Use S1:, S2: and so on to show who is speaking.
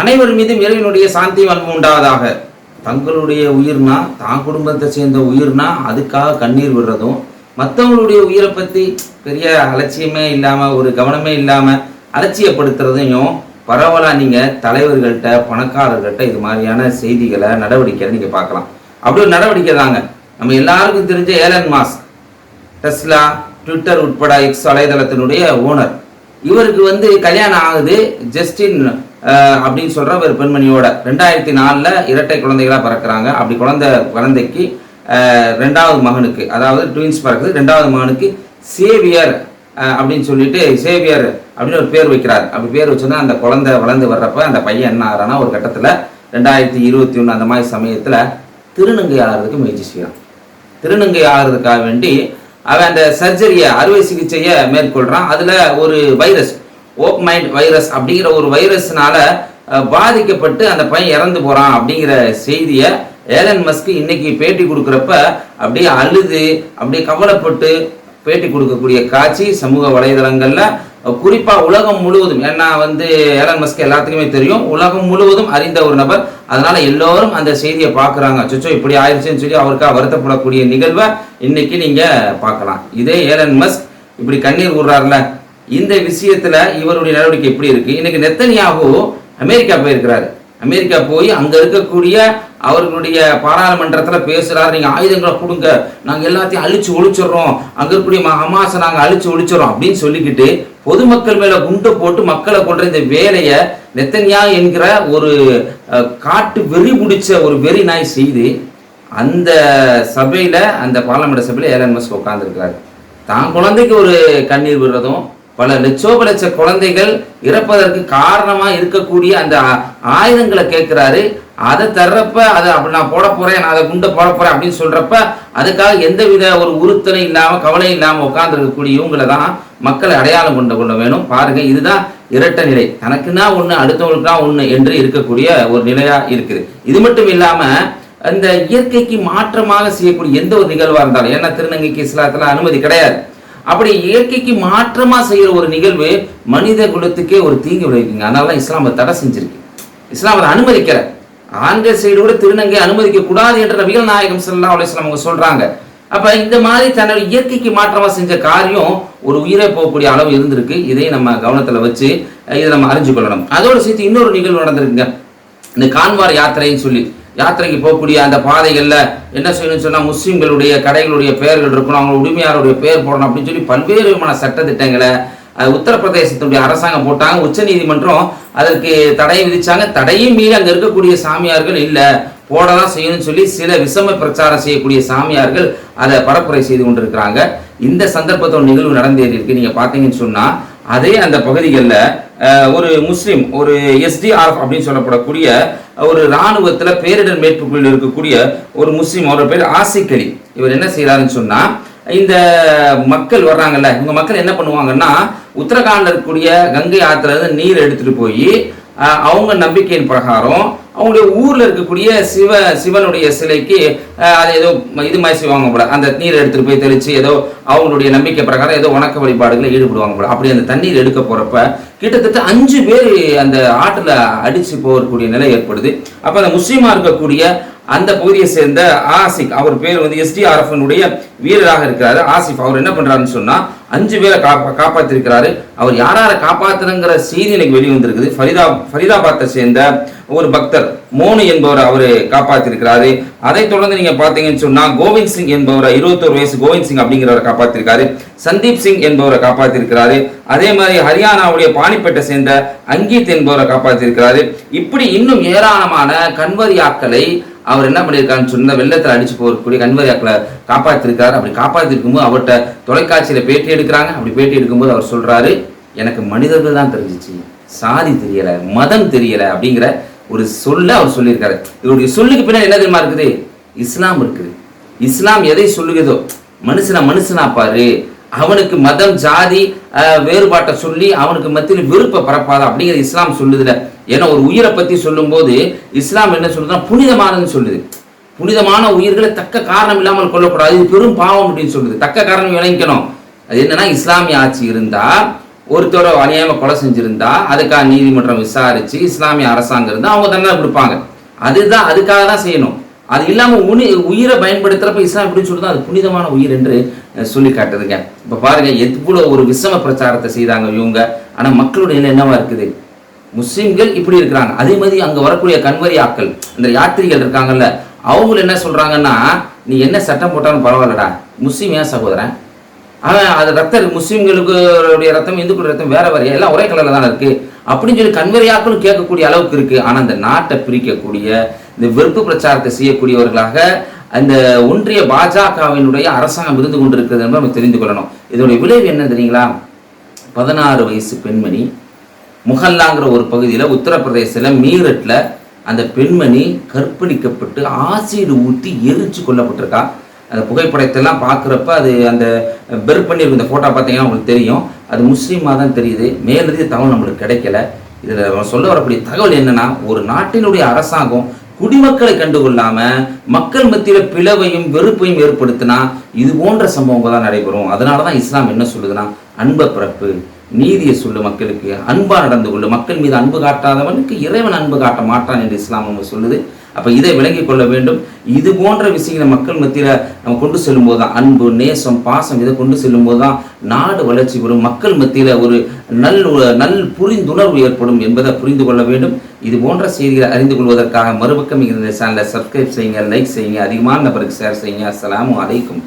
S1: அனைவர் மீதும் இறைவனுடைய சாந்தி அன்பு உண்டாவதாக. தங்களுடைய உயிர்னா தான் குடும்பத்தை சேர்ந்த உயிர்னா அதுக்காக கண்ணீர் விடுறதும் மற்றவங்களுடைய உயிரை பற்றி பெரிய அலட்சியமே இல்லாமல் ஒரு கவனமே இல்லாமல் அலட்சியப்படுத்துறதையும் பரவலாக நீங்கள் தலைவர்கள்ட்ட பணக்காரர்கள்ட்ட இது மாதிரியான செய்திகளை நடவடிக்கைகளை நீங்கள் பார்க்கலாம். அப்படி ஒரு நடவடிக்கை தாங்க. நம்ம எல்லாருக்கும் தெரிஞ்ச ஏலன் மாஸ் டெஸ்லா ட்விட்டர் உட்பட எக்ஸ் வலைதளத்தினுடைய ஓனர். இவருக்கு வந்து கல்யாணம் ஆகுது ஜஸ்டின் அப்படின்னு சொல்கிற ஒரு பெண்மணியோட. ரெண்டாயிரத்தி நாலில் இரட்டை குழந்தைகளாக பிறக்கிறாங்க. அப்படி குழந்தை குழந்தைக்கு ரெண்டாவது மகனுக்கு அதாவது ட்வின்ஸ் பிறக்குது. ரெண்டாவது மகனுக்கு சேவியர் அப்படின்னு சொல்லிட்டு சேவியர் அப்படின்னு ஒரு பேர் வைக்கிறார். அப்படி பேர் வச்சோன்னா அந்த குழந்தை வளர்ந்து வர்றப்ப அந்த பையன் என்ன ஆகிறான்னா ஒரு கட்டத்தில் ரெண்டாயிரத்தி இருபத்தி ஒன்று அந்த மாதிரி சமயத்தில் திருநங்கை ஆகிறதுக்கு முயற்சி செய்கிறான் திருநங்கை ஆகிறதுக்காக வேண்டி அவன் அந்த சர்ஜரியை அறுவை சிகிச்சையை மேற்கொள்கிறான் அதில் ஒரு வைரஸ் ஓப் மைண்ட் வைரஸ் அப்படிங்கிற ஒரு வைரஸ்னால பாதிக்கப்பட்டு அந்த பையன் இறந்து போறான் அப்படிங்கிற செய்தியை ஏலன் மஸ்க்கு இன்னைக்கு பேட்டி கொடுக்குறப்ப அப்படியே அழுது அப்படியே கவலைப்பட்டு பேட்டி கொடுக்கக்கூடிய காட்சி சமூக வலைதளங்கள்ல. குறிப்பாக குறிப்பா உலகம் முழுவதும் ஏன்னா வந்து ஏலன் மஸ்க் எல்லாத்துக்குமே தெரியும் உலகம் முழுவதும் அறிந்த ஒரு நபர். அதனால எல்லோரும் அந்த செய்தியை பார்க்குறாங்க. அச்சோ இப்படி ஆயிடுச்சுன்னு சொல்லி அவருக்கா வருத்தப்படக்கூடிய நிகழ்வை இன்னைக்கு நீங்க பார்க்கலாம். இதே ஏலன் மஸ்க் இப்படி கண்ணீர் விடுறாருல இந்த விஷயத்துல இவருடைய நடவடிக்கை எப்படி இருக்கு? இன்னைக்கு நெத்தனியாகு அமெரிக்கா போயிருக்கிறாரு. அமெரிக்கா போய் அங்க இருக்கக்கூடிய அவர்களுடைய பாராளுமன்றத்தில் பேசுறாரு. நீங்க ஆயுதங்களை கொடுங்க. நாங்க எல்லாத்தையும் அழிச்சு ஒழிச்சிடுறோம். அங்க இருக்கக்கூடிய ம- நாங்கள் நாங்க அழிச்சு ஒழிச்சிடுறோம் அப்படின்னு சொல்லிக்கிட்டு பொதுமக்கள் மேல குண்டு போட்டு மக்களை கொன்ற இந்த வேலையை நெத்தனியா என்கிற ஒரு காட்டு வெறி பிடிச்ச ஒரு வெறி நாய் செய்து அந்த சபையில அந்த பார்லமெண்ட் சபையில ஏலன் மஸ்க் உட்கார்ந்துருக்கிறாரு. தான் குழந்தைக்கு ஒரு கண்ணீர் விடுறதும் பல லட்சோப லட்ச குழந்தைகள் இறப்பதற்கு காரணமாக இருக்கக்கூடிய அந்த ஆயுதங்களை கேட்குறாரு. அதை தர்றப்ப அதை அப்படி நான் போட போகிறேன் நான் அதை குண்டை போட போகிறேன் அப்படின்னு சொல்கிறப்ப அதுக்காக எந்தவித ஒரு உறுத்தலும் இல்லாமல் கவலை இல்லாமல் உட்காந்துருக்கக்கூடிய இவங்களை தான் மக்களை அடையாளம் கொண்டு கொள்ள வேணும். பாருங்கள் இதுதான் இரட்ட நிலை. தனக்குன்னா ஒன்று அடுத்தவங்களுக்குனா ஒன்று என்று இருக்கக்கூடிய ஒரு நிலையாக இருக்குது. இது மட்டும் இல்லாமல் அந்த இயற்கைக்கு மாற்றமாக செய்யக்கூடிய எந்த ஒரு நிகழ்வாக இருந்தாலும் ஏன்னா திருநங்கைக்கு இஸ்லாத்தில் அனுமதி கிடையாது. அப்படி இயற்கைக்கு மாற்றமா செய்யற ஒரு நிகழ்வு மனித குலத்துக்கே ஒரு தீங்கு விளைவிக்குங்க. அதனால தான் இஸ்லாம் தடை செஞ்சிருக்கு. இஸ்லாம் அதை அனுமதிக்கிற ஆண்கள் சைடு கூட திருநங்கை அனுமதிக்க கூடாது என்ற நபிகள் நாயகம் ஸல்லல்லாஹு அலுவலாம் அவங்க சொல்றாங்க. அப்ப இந்த மாதிரி தன்னோட இயற்கைக்கு மாற்றமா செஞ்ச காரியம் ஒரு உயிரை போகக்கூடிய அளவு இருந்திருக்கு. இதையும் நம்ம கவனத்துல வச்சு இதை நம்ம அறிஞ்சு கொள்ளணும். அதோட சேர்த்து இன்னொரு நிகழ்வு நடந்திருக்குங்க. இந்த கான்வார் யாத்திரைன்னு சொல்லி. யாத்திரைக்கு போகக்கூடிய அந்த பாதைகளில் என்ன செய்யணும்னு சொன்னால் முஸ்லீம்களுடைய கடைகளுடைய பெயர்கள் இருக்கணும் அவங்க உரிமையாளருடைய பெயர் போடணும் அப்படின்னு சொல்லி பல்வேறு விதமான சட்ட திட்டங்களை உத்தரப்பிரதேசத்துடைய அரசாங்கம் போட்டாங்க உச்சநீதிமன்றம் அதற்கு தடை விதிச்சாங்க. தடையும் மீறி அங்கே இருக்கக்கூடிய சாமியார்கள் இல்லை. போடதான் செய்யணும்னு சொல்லி சில விஷம பிரச்சாரம் செய்யக்கூடிய சாமியார்கள் அதை பரப்புரை செய்து கொண்டிருக்கிறாங்க. இந்த சந்தர்ப்பத்தோட நிகழ்வு நடந்தேறி இருக்கு. நீங்கள் பார்த்தீங்கன்னு சொன்னால் அதே அந்த பகுதிகளில் ஒரு முஸ்லீம் ஒரு எஸ்டிஆர்எஃப் அப்படின்னு சொல்லப்படக்கூடிய ஒரு இராணுவத்தில் பேரிடர் மீட்பு இருக்கக்கூடிய ஒரு முஸ்லீம் அவரோட பேர் ஆசிக் அலி. இவர் என்ன செய்கிறாருன்னு சொன்னால் இந்த மக்கள் வர்றாங்கல்ல இவங்க மக்கள் என்ன பண்ணுவாங்கன்னா உத்தரகாண்டில் இருக்கக்கூடிய கங்கை ஆற்றுல இருந்து நீர் எடுத்துகிட்டு போய் அவங்க நம்பிக்கையின் பிரகாரம் அவங்களுடைய ஊரில் இருக்கக்கூடிய சிவ சிவனுடைய சிலைக்கு அது ஏதோ இது மாதிரி செய்வாங்க போல. அந்த நீர் எடுத்துட்டு போய் தெளித்து ஏதோ அவங்களுடைய நம்பிக்கை பிரகாரம் ஏதோ வணக்க வழிபாடுகளை ஈடுபடுவாங்க போல. அப்படி அந்த தண்ணீர் எடுக்க போகிறப்ப கிட்டத்தட்ட அஞ்சு பேர் அந்த ஆட்டில் அடித்து போகக்கூடிய நிலை ஏற்படுது. அப்போ அந்த முஸ்லீமாக இருக்கக்கூடிய அந்த பகுதியை சேர்ந்த ஆசிக் அவர் பேர் வந்து எஸ்டிஆர்எஃப்னுடைய வீரராக இருக்கிறாரு. ஆசிஃப் அவர் என்ன பண்ணுறாருன்னு சொன்னால் அஞ்சு பேரை காப்பா காப்பாற்றிருக்கிறாரு அவர் யாரை காப்பாத்துறங்கிற செய்தி எனக்கு வெளியே வந்திருக்குது ஃபரிதா ஃபரிதாபாத்தை சேர்ந்த ஒரு பக்தர் மோனு என்பவர் அவர் காப்பாற்றிருக்கிறாரு அதை தொடர்ந்து நீங்கள் பார்த்தீங்கன்னு சொன்னால் கோவிந்த் சிங் என்பவரை இருபத்தோரு வயசு கோவிந்த் சிங் அப்படிங்கிறவரை காப்பாற்றிருக்காரு சந்தீப் சிங் என்பவரை காப்பாற்றிருக்கிறாரு அதே மாதிரி ஹரியானாவுடைய பாணிப்பேட்டை சேர்ந்த அங்கீத் என்பவரை காப்பாற்றிருக்கிறாரு இப்படி இன்னும் ஏராளமான கன்வரியாக்களை அவர் என்ன பண்ணியிருக்காருன்னு சொன்ன வெள்ளத்தில் அடிச்சு போகக்கூடிய கண்வரியாக்களை காப்பாற்றிருக்காரு அப்படி காப்பாற்றிருக்கும்போது அவர்கிட்ட தொலைக்காட்சியில் பேட்டி எடுக்கிறாங்க. அப்படி பேட்டி எடுக்கும்போது அவர் சொல்கிறாரு எனக்கு மனிதர்கள் தான் தெரிஞ்சிச்சு. சாதி தெரியலை மதம் தெரியலை அப்படிங்கிற ஒரு சொல்ல அவர் சொல்லியிருக்காரு. இவருடைய சொல்லுக்கு பின்னாடி என்ன தெரியுமா இருக்குது? இஸ்லாம் இருக்குது. இஸ்லாம் எதை சொல்லுகிறதோ மனுஷனா மனுஷனா பாரு அவனுக்கு மதம் ஜாதி வேறுபாட்டை சொல்லி அவனுக்கு மத்தியில் விருப்ப பரப்பாத அப்படிங்கிறது இஸ்லாம் சொல்லுதுல. ஏன்னா ஒரு உயிரை பற்றி சொல்லும்போது இஸ்லாம் என்ன சொல்லுதுன்னா புனிதமானதுன்னு சொல்லுது. புனிதமான உயிர்களை தக்க காரணம் இல்லாமல் கொல்லக்கூடாது. இது பெரும் பாவம் அப்படின்னு சொல்லுது. தக்க காரணம் விளங்கிக்கணும். அது என்னன்னா இஸ்லாமிய ஆட்சி இருந்தால் ஒருத்தரை அநியாயமா கொலை செஞ்சிருந்தா அதுக்காக நீதிமன்றம் விசாரித்து இஸ்லாமிய அரசாங்கம் இருந்தால் அவங்க தண்டனை கொடுப்பாங்க. அதுதான் அதுக்காக தான் செய்யணும். அது இல்லாமல் உனி உயிரை பயன்படுத்துகிறப்ப இஸ்லாம் எப்படின்னு சொல்லுதோ அது புனிதமான உயிர் என்று சொல்லி காட்டுதுங்க. இப்போ பாருங்க எவ்வளோ ஒரு விஷம பிரச்சாரத்தை செய்தாங்க இவங்க. ஆனால் மக்களுடைய நிலை என்னவா இருக்குது? முஸ்லீம்கள் இப்படி இருக்கிறாங்க. அதே மாதிரி அங்கே வரக்கூடிய கண்வரி ஆக்கள் இந்த யாத்திரிகள் இருக்காங்கல்ல அவங்க என்ன சொல்கிறாங்கன்னா நீ என்ன சட்டம் போட்டாலும் பரவாயில்லடா. முஸ்லீம் ஏன் சகோதரன்? அவன் அது ரத்தம் முஸ்லீம்களுக்கு ரத்தம் இந்துக்களுடைய ரத்தம் வேற வேறையா எல்லாம் ஒரே கலரில் தானே இருக்குது அப்படின்னு சொல்லி கண்வரியாக்களும் கேட்கக்கூடிய அளவுக்கு இருக்கு. ஆனால் அந்த நாட்டை பிரிக்கக்கூடிய இந்த வெறுப்பு பிரச்சாரத்தை செய்யக்கூடியவர்களாக அந்த ஒன்றிய பாஜகவினுடைய அரசாங்கம் இருந்து கொண்டிருக்கிறது என்று நம்ம தெரிந்து கொள்ளணும். இதனுடைய விளைவு என்ன தெரியுங்களா? பதினாறு வயசு பெண்மணி முகல்லாங்கிற ஒரு பகுதியில் உத்தரப்பிரதேசத்தில் மீரட்டில் அந்த பெண்மணி கற்பழிக்கப்பட்டு ஆசிடு ஊற்றி எரிச்சு கொல்லப்பட்டிருக்கா? அந்த புகைப்படத்தெல்லாம் பார்க்குறப்ப அது அந்த பெர் பண்ணியிருக்க இந்த ஃபோட்டோ பார்த்தீங்கன்னா உங்களுக்கு தெரியும். அது முஸ்லீமாக தான் தெரியுது. மேலதிக தகவல் நம்மளுக்கு கிடைக்கல. இதில் சொல்ல வரக்கூடிய தகவல் என்னன்னா ஒரு நாட்டினுடைய அரசாங்கம் குடிமக்களை கண்டுகொள்ளாம மக்கள் மத்தியில் பிளவையும் வெறுப்பையும் ஏற்படுத்தினா இது போன்ற சம்பவங்கள் தான் நடைபெறும். அதனால தான் இஸ்லாம் என்ன சொல்லுதுன்னா அன்ப பிறப்பு நீதியை சொல்லு மக்களுக்கு அன்பாக நடந்து கொள்ளு. மக்கள் மீது அன்பு காட்டாதவனுக்கு இறைவன் அன்பு காட்ட மாட்டான் என்று இஸ்லாம் அவங்க சொல்லுது. அப்போ இதை விளங்கிக் கொள்ள வேண்டும். இது போன்ற விஷயங்களை மக்கள் மத்தியில் நம்ம கொண்டு செல்லும்போது தான் அன்பு நேசம் பாசம் இதை கொண்டு செல்லும்போது தான் நாடு வளர்ச்சி பெறும். மக்கள் மத்தியில் ஒரு நல் நல் புரிந்துணர்வு ஏற்படும் என்பதை புரிந்து கொள்ள வேண்டும். இது போன்ற செய்திகளை அறிந்து கொள்வதற்காக மறுபக்கம் இந்த சேனலை சப்ஸ்கிரைப் செய்யுங்க லைக் செய்யுங்க அதிகமான நபருக்கு ஷேர் செய்யுங்க. அஸ்ஸலாமு அலைக்கும்.